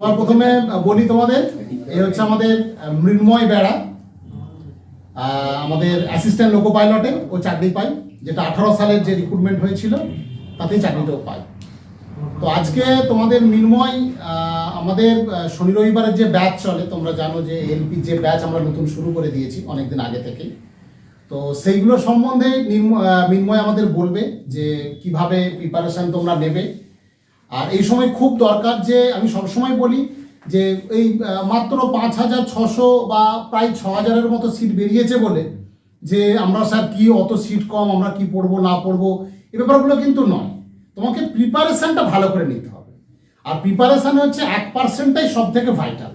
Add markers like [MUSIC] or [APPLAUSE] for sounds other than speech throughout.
তোমার প্রথমে বলি তোমাদের এই হচ্ছে আমাদের মৃন্ময় বেড়া। আমাদের অ্যাসিস্ট্যান্ট লোকো পাইলটে ও চাকরি পায় যেটা আঠারো সালের যে রিক্রুটমেন্ট হয়েছিল তাতেই চাকরিটাও পায়। তো আজকে তোমাদের মৃন্ময় আমাদের শনি রবিবারের যে ব্যাচ চলে তোমরা জানো যে এলপি যে ব্যাচ আমরা নতুন শুরু করে দিয়েছি অনেকদিন আগে থেকেই। তো সেইগুলো সম্বন্ধে মৃন্ময় আমাদের বলবে যে কীভাবে প্রিপারেশন তোমরা নেবে। আর এই সময় খুব দরকার যে আমি সবসময় বলি যে এই মাত্র পাঁচ হাজার ছশো বা প্রায় ছ হাজারের মতো সিট বেরিয়েছে বলে যে আমরা স্যার কি অত সিট কম, আমরা কি পড়ব, না পড়ব, এ ব্যাপারগুলো কিন্তু নয়। তোমাকে প্রিপারেশানটা ভালো করে নিতে হবে। আর প্রিপারেশান হচ্ছে এক পার্সেন্টটাই সব থেকে ভাইটাল।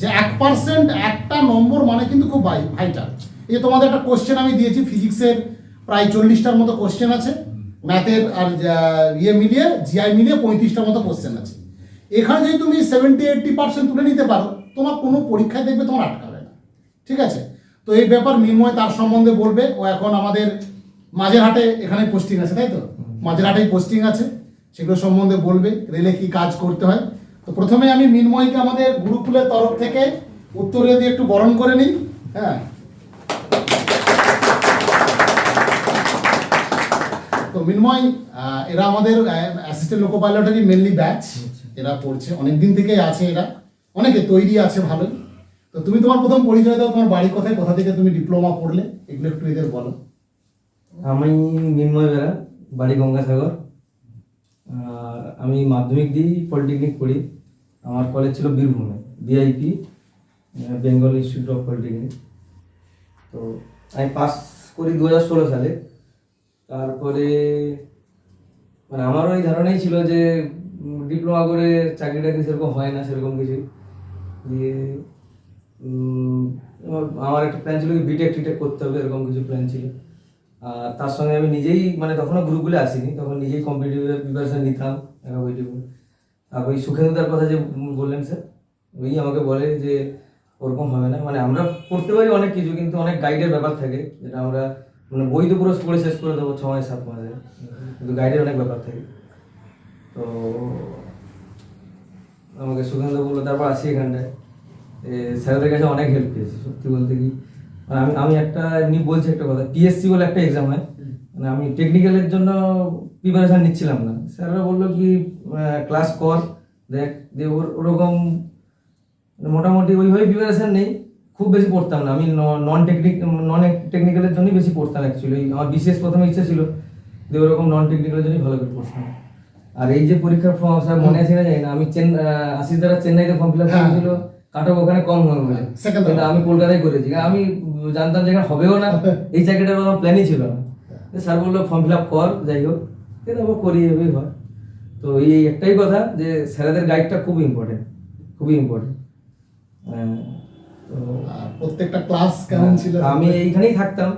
যে এক পার্সেন্ট একটা নম্বর মানে কিন্তু খুব ভাইটাল। এই তোমাদের একটা কোশ্চেন আমি দিয়েছি ফিজিক্সের প্রায় চল্লিশটার মতো কোশ্চেন আছে। ম্যাথের আর ইয়ে মিলিয়ে জিআই মিলিয়ে পঁয়ত্রিশটার মতো কোশ্চেন আছে। এখানে যদি তুমি সেভেন্টি এইটটি পার্সেন্ট তুলে নিতে পারো, তোমার কোনো পরীক্ষায় দেখবে তোমার আটকাবে না। ঠিক আছে? তো এই ব্যাপার মিনময় তার সম্বন্ধে বলবে। ও এখন আমাদের মাঝেরহাটে এখানে পোস্টিং আছে, তাই তো? মাঝেরহাটেই পোস্টিং আছে। সেগুলো সম্বন্ধে বলবে, রেলে কি কাজ করতে হয়। তো প্রথমে আমি মিনময়কে আমাদের গুরুকুলের তরফ থেকে উত্তরে দিয়ে একটু বরণ করে নিই। হ্যাঁ? তো মিনময় এরা আমাদের অ্যাসিস্ট্যান্ট লোকো পাইলটেরই মেনলি ব্যাচ এরা পড়ছে। অনেক দিন থেকেই আছে এরা। অনেকে তৈরি আছে ভালোই। তো তুমি তোমার প্রথম পরিচয় দাও তোমার বাড়ি কোথায় কোথা থেকে তুমি ডিপ্লোমা পড়লে? এগুলো একটু এদের বলো। আমি নির্ময় বেড়া বাড়ি গঙ্গাসাগর। আর আমি মাধ্যমিক দিই পলিটেকনিক পড়ি। আমার কলেজ ছিল বীরভূমে BIP Bengal institute of polytechnic তো আমি পাস করি দু হাজার ষোলো সালে। তারপরে মানে আমারও এই ধারণাই ছিল যে ডিপ্লোমা করে চাকরি টাকরি সেরকম হয় না, সেরকম কিছু। দিয়ে আমার- একটা প্ল্যান ছিল কি বিটেক টিটেক করতে হবে, এরকম কিছু প্ল্যান ছিল। আর তার সঙ্গে আমি নিজেই মানে তখনও গ্রুপগুলো আসিনি, তখন নিজেই কম্পিটিটিভের প্রিপারেশন নিতাম, একা বইটুকু আর ওই সুখেন্দুদার কথা যে বললেন স্যার, ওই আমাকে বলে যে, ওরকম হবে না। মানে আমরা পড়তে পারি অনেক কিছু, কিন্তু অনেক গাইডের ব্যাপার থাকে, যেটা আমরা মানে বই তো পুরো পড়ে শেষ করে দেবো ছ মাস সাত মাসে। কিন্তু গাইডের অনেক ব্যাপার থাকে। তো আমাকে সুখেন্দু বলল, তারপর আসি এখানটায়। স্যারদের কাছে অনেক হেল্প পেয়েছি, সত্যি বলতে কি। আমি আমি একটা, এমনি বলছি একটা কথা পিএসসি বলে একটা এক্সাম হয়। মানে আমি টেকনিক্যালের জন্য প্রিপারেশান নিচ্ছিলাম না। স্যাররা বলল কি ক্লাস কর, দেখ যে ওর, ওরকম মানে মোটামুটি ওইভাবে প্রিপারেশান নেই। খুব বেশি পড়তাম না। আমি নন টেকনিক নন টেকনিক্যালের জন্যই বেশি পড়তাম অ্যাকচুয়ালি আমার বিশেষ প্রথমে ইচ্ছা ছিল যে ওরকম নন টেকনিক্যালের জন্যই ভালো করে পড়তাম। আর এই যে পরীক্ষার ফর্ম স্যার মনে আছে না জানি না। আমি চেন আশিস দ্বারা চেন্নাইতে ফর্ম ফিল আপ হ্যাঁ। করেছিল কাট অফ ওখানে কম হবে বলে। কিন্তু আমি কলকাতায় করেছি। আমি জানতাম যে এখানে হবেও না এই চাকরিটার আমার প্ল্যানই ছিল না। স্যার বলল ফর্ম ফিল আপ কর যাই হোক। কিন্তু আমার করি এভাবেই হয়। তো এই একটাই কথা যে স্যারেদের গাইডটা খুব ইম্পর্টেন্ট খুবই ইম্পর্টেন্ট তো প্রত্যেকটা ক্লাস কেমন ছিল? আমি এইখানেই থাকতাম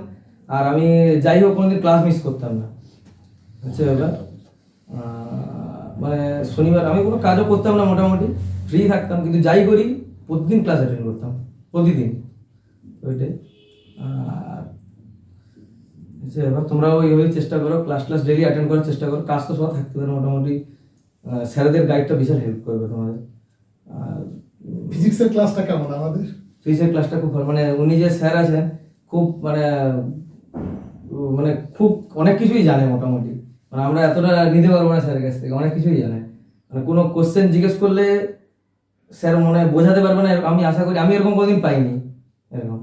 আর আমি যাই হোক কোনোদিন ক্লাস মিস করতাম না। হচ্ছে ব্যাপার মানে শনিবার আমি কোনো কাজও করতাম না মোটামুটি ফ্রি থাকতাম কিন্তু যাই করি প্রতিদিন ক্লাস অ্যাটেন্ড করতাম প্রতিদিন। ওইটাই। আর ব্যাপার তোমরা ওইভাবেই চেষ্টা করো ক্লাস ক্লাস ডেলি অ্যাটেন্ড করার চেষ্টা করো কাজ তো সব থাকতে পারে মোটামুটি। স্যারেদের গাইডটা বিশাল হেল্প করবে তোমাদের। আর ফিজিক্সের ক্লাসটা কেমন আমাদের? ফিজিক্সের ক্লাসটা খুব ভালো। মানে উনি যে স্যার আছেন খুব মানে মানে খুব অনেক কিছুই জানে মোটামুটি। মানে আমরা এতটা নিতে পারব না স্যারের কাছ থেকে অনেক কিছুই জানে। মানে কোনো কোশ্চেন জিজ্ঞেস করলে স্যার মনে হয় বোঝাতে পারবে না আমি আশা করি আমি এরকম কোনোদিন পাইনি। এরকম।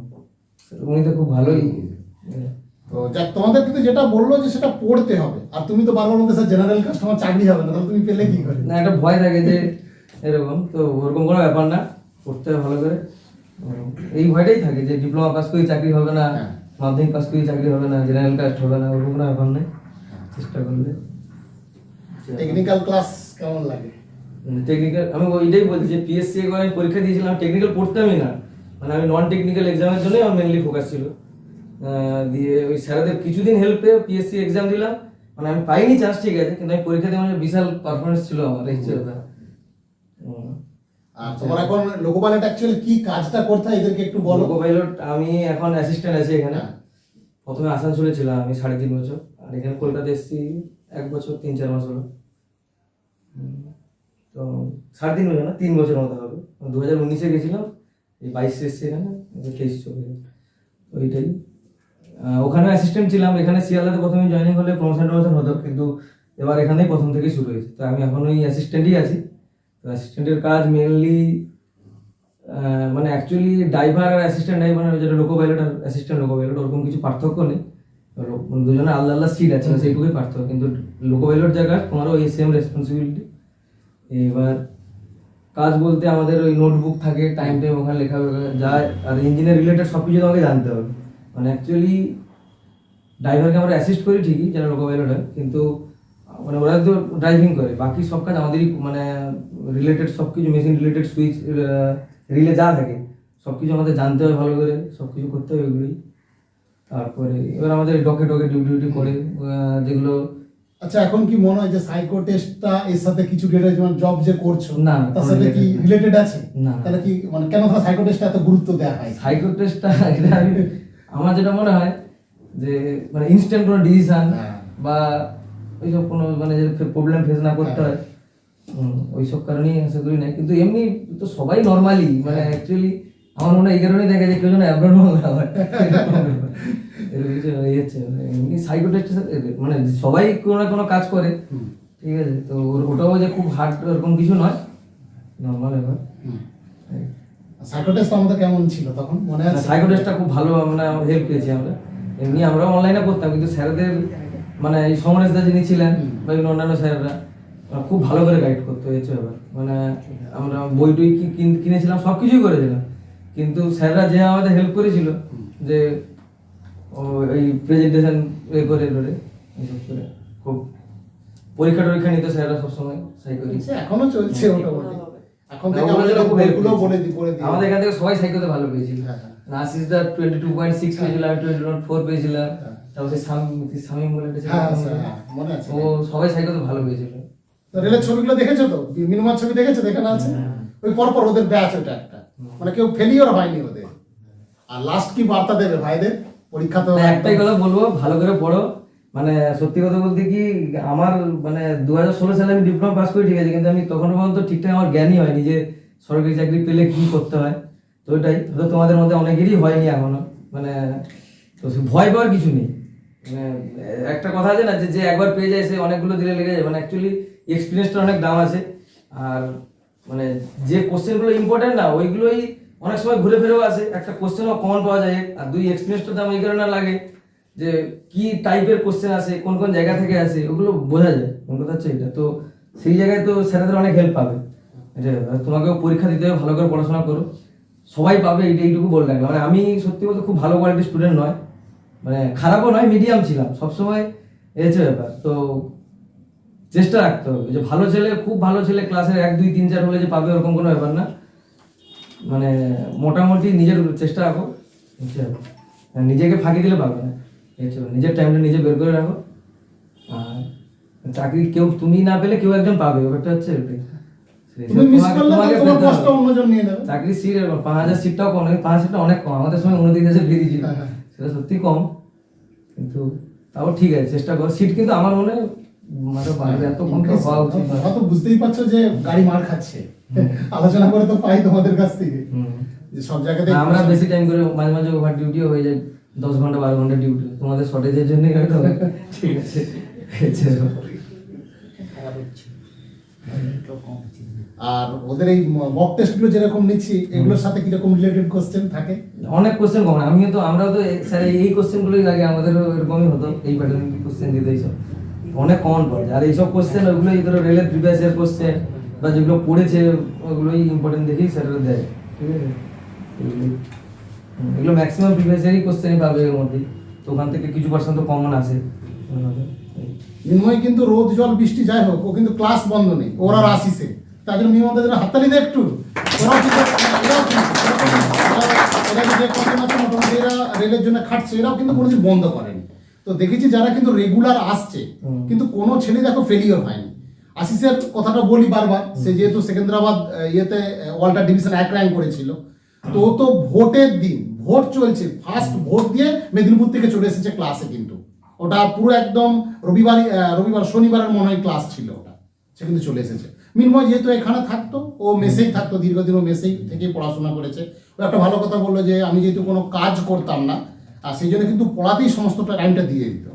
উনি তো খুব ভালোই। তো যাক তোমাদের কিন্তু যেটা বলল যে সেটা পড়তে হবে। আর তুমি তো বারবার বলতে স্যার জেনারেল কাস্টমার চাকরি হবে না তাহলে তুমি পেলে কি করে? না একটা ভয় থাকে যে এরকম। তো ওরকম কোনো ব্যাপার না পড়তে হবে ভালো করে। এই ভয়টাই থাকে যে ডিপ্লোমা পাস করে চাকরি হবে না হ্যাঁ। মাধ্যমিক পাস করে চাকরি হবে না জেনারেল কাস্ট হবে না ওরকম কোনো ব্যাপার নেই। চেষ্টা করলে। টেকনিক্যাল ক্লাস কেমন লাগে? টেকনিক্যাল আমি ওইটাই বলছি যে পিএসসি একবার আমি পরীক্ষা দিয়েছিলাম টেকনিক্যাল পড়তামই না। মানে আমি নন টেকনিক্যাল এক্সামের জন্যই আমার মেনলি ফোকাস ছিল। দিয়ে ওই স্যারেদের কিছুদিন হেল্প পেয়ে পিএসসি এক্সাম দিলাম। মানে আমি পাইনি চান্স ঠিক আছে কিন্তু আমি পরীক্ষা দিয়ে মানে বিশাল পারফরমেন্স ছিল আমার এই তোমার এখন লোকো পাইলট অ্যাকচুয়ালি কি কাজটা করতে এদেরকে একটু বলো। লোকো পাইলট আমি এখন অ্যাসিস্ট্যান্ট আছি এখানে। হ্যাঁ। প্রথমে আসানসোলে ছিলাম আমি সাড়ে তিন বছর। আর এখানে কলকাতা এসেছি এক বছর তিন চার মাস হলো। তো সাড়ে তিন বছর না তিন বছর মতো হবে। দু হাজার উনিশে গেছিলাম এই বাইশে এসছে এখানে তেইশ চব্বিশ। তো এইটাই ওখানে অ্যাসিস্ট্যান্ট ছিলাম এখানে শিয়ালদাতে প্রথমে জয়েনিং হলে প্রমোশন টমোশন হতো কিন্তু এবার এখানেই প্রথম থেকেই শুরু হয়েছে। তো আমি এখন ওই অ্যাসিস্ট্যান্টই আছি। অ্যাসিস্ট্যান্টের কাজ মেনলি মানে অ্যাকচুয়ালি ড্রাইভার আর অ্যাসিস্ট্যান্ট ড্রাইভার যেটা লোকো পাইলট আর অ্যাসিস্ট্যান্ট লোকো পাইলট ওরকম কিছু পার্থক্য নেই। মানে দুজনে আলাদা আলাদা সিট আছে সেইটুকুই পার্থক্য। কিন্তু লোকো পাইলট জায়গার তোমারও ওই সেম রেসপন্সিবিলিটি এবার কাজ বলতে আমাদের ওই নোটবুক থাকে টাইম টাইম ওখানে লেখা যায়। আর ইঞ্জিনের রিলেটেড সব কিছু তোমাকে জানতে হবে। মানে অ্যাকচুয়ালি ড্রাইভারকে আমরা অ্যাসিস্ট করি ঠিকই যারা লোকো পাইলট হয় কিন্তু মানে ওরা তো ড্রাইভিং করে বাকি সব কাজ আমাদেরই মানে রিলেটেড সব কিছু মেশিন রিলেটেড সুইচ রিলে যা থাকে সব কিছু আমাদের জানতে হয় ভালো করে সব কিছু করতে হবে ওইগুলোই তারপরে এবার আমাদের ডকে ডকে ডিউটি ডিউটি করে যেগুলো আচ্ছা এখন কি মনে হয় যে সাইকো টেস্টটা এর সাথে কিছু রিলেটেড যেমন জব যে করছ না, তার সাথে কি রিলেটেড আছে না। তাহলে কি মানে কেন তাহলে সাইকো টেস্টটা এত গুরুত্ব দেওয়া হয় সাইকো টেস্টটা এটা আমার যেটা মনে হয় যে মানে ইনস্ট্যান্ট কোনো ডিসিশন হ্যাঁ। বা ওইসব কোনো মানে প্রবলেম ফেস না করতে হ্যাঁ। হয় ওইসব কারণেই আশা করি না কিন্তু এমনি তো সবাই নর্মালি মানে হ্যাঁ। অ্যাকচুয়ালি আমার মনে হয় এই কারণেই দেখা যায় কেউ যেন অ্যাবনর্মাল না হয়। মানে এমনি সাইকো টেস্টের সাথে মানে সবাই কোনো না কোনো কাজ করে ঠিক আছে? তো ওর- ওটাও যে খুব হার্ড এরকম কিছু নয় নর্মাল ব্যাপার। সাইকো টেস্ট আমাদের কেমন ছিল তখন? মনে আছে? সাইকো টেস্টটা খুব ভালো আমরা হেল্প পেয়েছি আমরা। এমনি আমরাও অনলাইনে করতাম কিন্তু স্যারদের মানে এই সমরেশদা যিনি ছিলেন বা অন্যান্য স্যাররা খুব ভালো করে গাইড করতে হয়েছে এবার মানে আমরা বই টই কিনেছিলাম সব কিছুই করেছিলাম। কিন্তু স্যাররা যে আমাদের হেল্প করেছিল যে এই প্রেজেন্টেশন এ করে করে এইসব করে খুব পরীক্ষা টরীক্ষা নিতে স্যাররা সবসময় সাইকো সে এখনও চলছে এখন থেকে ওগুলো আমাদের। বলে দিই করে দিই এখান থেকে সবাই সাইকেলে ভালো পেয়েছিল। হ্যাঁ, হ্যাঁ। নাসিস দা টোয়েন্টি টু পয়েন্ট সিক্স পেয়েছিল আমি টোয়েন্টি ফোর পেয়েছিলাম হ্যাঁ। হ্যাঁ, হ্যাঁ, মনে। ও সবাই সাইকেলে ভালো পেয়েছিল তো রেলের ছবিগুলো দেখেছ তো? ছবি দেখেছ? দেখানো আছে? ওই পরপর ওদের ব্যাচ ওটা একটা। মানে কেউ ফেলিওর হয়নি ওদের। আর লাস্ট কি বার্তা দেবে ভাইদের? পরীক্ষা তো একটাই কথা বলব ভালো করে পড়ো। মানে সত্যি কথা বলতে কি আমার মানে দু হাজার ষোলো সালে আমি ডিপ্লোমা পাস করি ঠিক আছে কিন্তু আমি তখন পর্যন্ত ঠিকঠাক আমার জ্ঞানই হয়নি যে সরকারি চাকরি পেলে কি করতে হয়। তো ওইটাই তো তোমাদের মধ্যে অনেকেরই হয়নি এখনও। মানে তো ভয় পাওয়ার কিছু নেই। একটা কথা আছে না, যে একবার পেয়ে যায়, সে অনেকগুলো দিলে লেগে যায়। মানে অ্যাকচুয়ালি এক্সপিরিয়েন্সটা অনেক দাম আছে। আর মানে যে কোশ্চেনগুলো ইম্পর্টেন্ট না, ওইগুলোই অনেক সময় ঘুরে ফিরেও আসে। একটা কোশ্চেনও কমন পাওয়া যায়। আর দুই এক্সপিরিয়েন্সটা দাম এই কারণে লাগে যে, কি টাইপের কোশ্চেন আসে কোন কোন জায়গা থেকে আসে ওগুলো বোঝা যায়। কোন কথা হচ্ছে এটা? তো সেই জায়গায় তো স্যারেদের অনেক হেল্প পাবে। এটা তোমাকেও পরীক্ষা দিতে হবে, ভালো করে পড়াশোনা করো। সবাই পাবে এইটা এইটুকু বলে রাখলাম মানে আমি সত্যি বলতে খুব ভালো কোয়ালিটির স্টুডেন্ট নয়। মানে খারাপও নয় মিডিয়াম ছিলাম। সবসময় হচ্ছে ব্যাপার। তো চেষ্টা রাখতে হবে। যে ভালো ছেলে খুব ভালো ছেলে ক্লাসের এক দুই তিন চার হলে যে পাবে ওরকম কোনো ব্যাপার না। মানে মোটামুটি নিজের চেষ্টা রাখো। আর নিজেকে ফাঁকি দিলে পাবে না। এই হচ্ছে নিজের টাইমটা নিজে বের করে রাখো। আর চাকরি কেউ তুমি না পেলে কেউ একজন পাবে। ব্যাপারটা হচ্ছে চাকরি সিট পাঁচ হাজার সিটটাও কম পাঁচ সিটটা অনেক কম। আমাদের সময় উনত্রিশ হাজার বেরিয়েছিল। হ্যাঁ, হ্যাঁ। সেটা সত্যি কম কিন্তু তাও ঠিক আছে চেষ্টা কর। সিট কিন্তু আমার মনে হয় মানে বাড়বে এত কম হওয়া উচিত তো বুঝতেই পারছ যে গাড়ি মার খাচ্ছে। আলোচনা করে তো পাই তোমাদের কাছ থেকে। যে সব জায়গাতে আমরা বেশি টাইম করে মাঝে মাঝে ওভার ডিউটিও হয়ে যায় দশ ঘণ্টা বারো ঘণ্টা ডিউটি তোমাদের শর্টেজের জন্যই হয়তো ঠিক আছে। আচ্ছা। আর ওদের এই মক টেস্টগুলো যেরকম নিচ্ছি এগুলোর সাথে কীরকম রিলেটেড কোশ্চেন থাকে? অনেক কোশ্চেন কম আমিও তো আমরাও তো স্যার এই কোশ্চেনগুলোই লাগে আমাদেরও এরকমই হতো এই প্যাটার্নের কোশ্চেন দিতে এইসব। অনেক কমন পড়ে আর এইসব কোশ্চেন ওগুলোই ধরো রেলের প্রিভিয়াস ইয়ার কোশ্চেন বা যেগুলো পড়েছে ওগুলোই ইম্পর্টেন্ট দেখেই স্যারেরা দেয় ঠিক আছে? এগুলো ম্যাক্সিমাম প্রিভিয়াস ইয়ারই কোশ্চেনই পাবে এর মধ্যে তো ওখান থেকে কিছু পার্সেন্ট তো কমন আসে এই। মিনময় কিন্তু রোদ জল বৃষ্টি যাই হোক ও কিন্তু ক্লাস বন্ধ নেই ওরা আসিসে তার জন্য হাততালি দেয় একটু। মোটামুটি এরা রেলের জন্য খাটছে এরাও কিন্তু কোনোদিন বন্ধ করেনি। তো দেখেছি যারা কিন্তু রেগুলার আসছে কিন্তু কোনো ছেলে দেখো ফেলিওর হয়নি। আশিসের কথাটা বলি বারবার সে যেহেতু সেকেন্দ্রাবাদ ইয়েতে ওয়াল্টার ডিভিশন এক র্যাঙ্ক করেছিল। তো ও তো ভোটের দিন ভোট চলছে ফার্স্ট ভোট দিয়ে মেদিনীপুর থেকে চলে এসেছে ক্লাসে কিন্তু। ওটা পুরো একদম রবিবার রবিবার শনিবারের মনে হয় ক্লাস ছিল ওটা। সে কিন্তু চলে এসেছে। মিনময় যেহেতু এখানে থাকতো, ও মেসেই থাকতো, দীর্ঘদিন ও মেসেই থেকেই পড়াশোনা করেছে। ও একটা ভালো কথা বলল যে, আমি যেহেতু কোনো কাজ করতাম না, আর সেই জন্য কিন্তু পড়াতেই সমস্ত টাইমটা দিয়ে দিত।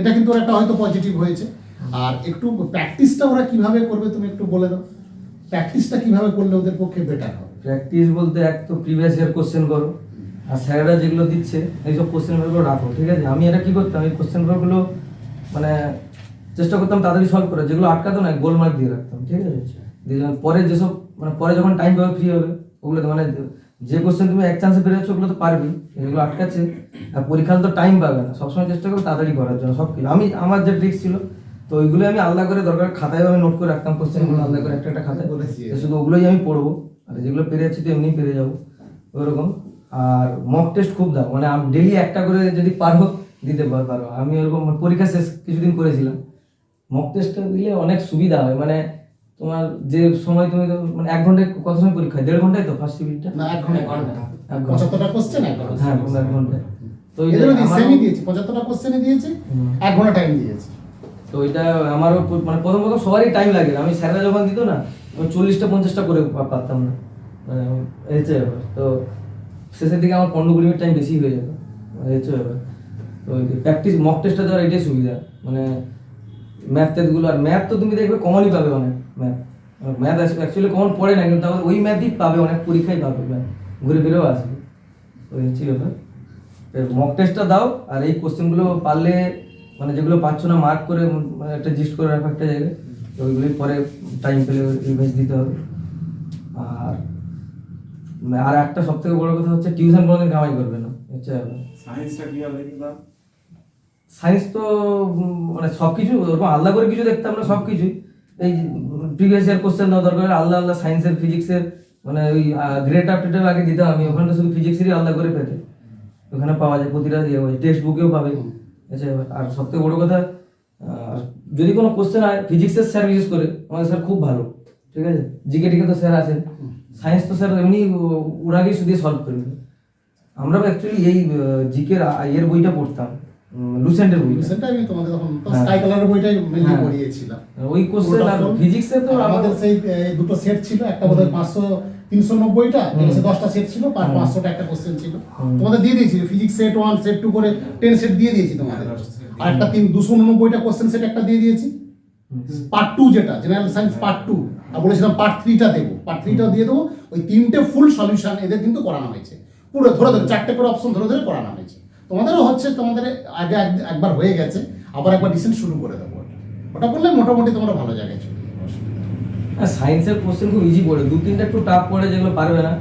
এটা কিন্তু ওর একটা হয়তো পজিটিভ হয়েছে। আর একটু প্র্যাকটিসটা ওরা কীভাবে করবে তুমি একটু বলে দাও। প্র্যাকটিসটা কীভাবে করলে ওদের পক্ষে বেটার হবে? প্র্যাকটিস বলতে এক তো প্রিভিয়াস ইয়ার কোশ্চেন করো, আর স্যারেরা যেগুলো দিচ্ছে, এইসব কোশ্চেন পেপারগুলো রাখো, ঠিক আছে? আমি এটা কি করতাম? এই কোশ্চেন পেপারগুলো মানে চেষ্টা করতাম তাড়াতাড়ি সলভ করে যেগুলো আটকাতো না গোল মার্ক দিয়ে রাখতাম ঠিক আছে? দিয়ে যখন পরে যেসব মানে পরে যখন টাইম পাবে ফ্রি হবে ওগুলো মানে যে কোশ্চেন তুমি এক চান্সে পেরে যাচ্ছ ওগুলো তো পারবি এগুলো আটকাচ্ছে। আর পরীক্ষার তো টাইম পাবে না সবসময় চেষ্টা করব তাড়াতাড়ি করার জন্য সব কিছু। আমি আমার যে ট্রিক্স ছিল তো ওইগুলো আমি আলাদা করে দরকার খাতায় আমি নোট করে রাখতাম কোশ্চেনগুলো আলাদা করে একটা একটা খাতায়। বলেছি। শুধু ওগুলোই আমি পড়ব আর যেগুলো পেরে যাচ্ছি তো এমনি পেরে যাব ওরকম আর মক টেস্ট খুব দাও মানে আমি ডেলি একটা করে যদি পারো দিতে পার- পারো আমি ওরকম পরীক্ষা শেষ কিছুদিন করেছিলাম। মক টেস্টটা দিলে অনেক সুবিধা হয়। মানে তোমার যে সময় তুমি মানে এক ঘন্টায় কত সময় পরীক্ষা দেড় ঘন্টায় তো ফার্স্ট সিভিলটা না এক ঘণ্টা এক ঘণ্টা পঁচাত্তরটা কোশ্চেন এক ঘণ্টা হ্যাঁ এক ঘন্টায় তো আমারও- সেমই দিয়েছি? পঁচাত্তরটা কোশ্চেনে দিয়েছি। এক ঘণ্টা টাইম দিয়েছি। তো এটা আমারও মানে প্রথম প্রথম সবারই টাইম লাগে। আমি স্যাররা যখন দিত না আমি চল্লিশটা পঞ্চাশটা করে পারতাম না। মানে এই ব্যাপার। তো শেষের দিকে আমার পনেরো কুড়ি মিনিট টাইম বেশি হয়ে যেত। এই ব্যাপার। তো প্র্যাকটিস মক টেস্টটা দেওয়ার এটাই সুবিধা। মানে ম্যাথ টেস্টগুলো আর ম্যাথ তো তুমি দেখবে কমনই পাবে অনেক ম্যাথ ম্যাথ অ্যাকচুয়ালি কমন পড়ে না, কিন্তু ওই ম্যাথই পাবে, অনেক পরীক্ষায় পাবে ম্যাথ ঘুরে ফিরেও আসবে। ওই হচ্ছে ব্যাপার। মক টেস্টটা দাও, আর এই কোশ্চেনগুলো পারলে মানে যেগুলো পাচ্ছ না মার্ক করে মানে একটা জিস্ট করে রাখো একটা জায়গায়। তো ওইগুলোই পরে টাইম পেলে রিভাইজ দিতে হবে। আর আর একটা সব থেকে বড় কথা হচ্ছে টিউশন কোনোদিন কামাই করবে না। হচ্ছে। সায়েন্সটা কীভাবে দেখলাম সায়েন্স তো মানে সব কিছু ওরকম আলাদা করে কিছু দেখতাম না সব কিছুই এই প্রিভিয়াস ইয়ার কোশ্চেন দেওয়া দরকার, আলাদা আলাদা সায়েন্সের ফিজিক্সের মানে ওই গ্রেড আপডেটের আগে দিতাম আমি ওখানে শুধু ফিজিক্সেরই আলাদা করে পেতে। ওখানে পাওয়া যায়, প্রতিটা দিয়ে টেক্সট বুকেও পাবে। আচ্ছা আর সব থেকে বড় কথা যদি কোনো কোশ্চেন হয় ফিজিক্সের স্যার বিশেষ করে, আমাদের স্যার খুব ভালো। ঠিক আছে? জিকে টিকে তো স্যার আছেন। সায়েন্স তো স্যার এমনি, ও- ওনাকেই শুধু সলভ করবে আমরা অ্যাকচুয়ালি এই জিকের এর বইটা পড়তাম। লুসেন্টের বইটা। সেটা আমি তোমাদের তখন হ্যাঁ। স্কাই কালারের বইটাই মেনলি হ্যাঁ। পড়িয়েছিলাম। ওই কোশ্চেন আর ফিজিক্সে তো আমাদের সেই দুটো সেট ছিল একটা বোধহয় পাঁচশো তিনশো নব্বইটা হুম। দশটা সেট ছিল পার হুম। পাঁচশোটা একটা কোশ্চেন ছিল। তোমাদের দিয়ে দিয়েছি physics set one set two করে টেন সেট দিয়ে দিয়েছি তোমাদের। হ্যাঁ, আর একটা তিন দুশো উননব্বইটা কোশ্চেন সেট একটা দিয়ে দিয়েছি। পার্ট টু যেটা জেনারেল সায়েন্স পার্ট টু আর বলেছিলাম পার্ট থ্রিটা দেবো। পার্ট থ্রিটাও দিয়ে দেবো। ওই তিনটে ফুল সলিউশন এদের কিন্তু করানো হয়েছে। পুরো ধরে ধরে চারটে করে অপশন ধরে ধরে করানো হয়েছে। তোমাদেরও হচ্ছে তোমাদের আগে এক- একবার হয়ে গেছে আবার একবার রিসেন্ট শুরু করে দেবো। ওটা করলে মোটামুটি তোমরা ভালো জায়গায় চলে। আর সায়েন্সের কোশ্চেন খুব ইজি পড়ে দু তিনটা একটু টাফ পড়ে যেগুলো পারবে না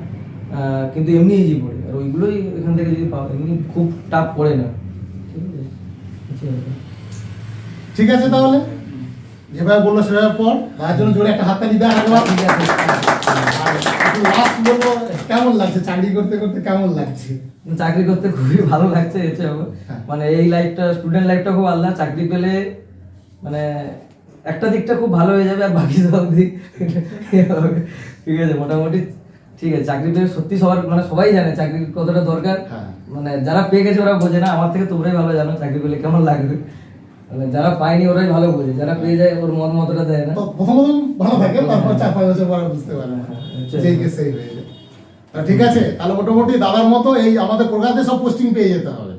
কিন্তু এমনি ইজি পড়ে। আর ওইগুলোই এখান থেকে যদি পাও এমনি খুব টাফ পড়ে না। ঠিক আছে? আচ্ছা, ঠিক আছে তাহলে? যেভাবে বলল সেভাবে পর তার জন্য জোরে একটা হাততালি দেওয়া ঠিক আছে। কেমন লাগছে? চাকরি করতে করতে কেমন লাগছে? চাকরি করতে খুবই ভালো লাগছে আমার। হ্যাঁ। মানে এই লাইফটা স্টুডেন্ট লাইফটা খুব আলাদা। চাকরি পেলে মানে একটা দিকটা খুব ভালো হয়ে যাবে আর বাকি সব দিক [LAUGHS] ঠিক আছে মোটামুটি ঠিক আছে। চাকরি পেলে সত্যি সবার মানে সবাই জানে চাকরির কতটা দরকার। হ্যাঁ। মানে যারা পেয়ে গেছে ওরা বোঝে না। আমার থেকে তোমরাই ভালো জানো চাকরি পেলে কেমন লাগবে। মানে যারা পায়নি ওরাই ভালো বুঝে যারা পেয়ে যায় ওর মত মতটা দেয় না। প্রথম ভালো থাকে তারপর চার পাঁচ বছর পরে বুঝতে পারে না যেই সেই হয়ে যায়। ঠিক আছে তাহলে মোটামুটি দাদার মতো এই আমাদের কলকাতায় সব পোস্টিং পেয়ে যেতে হবে।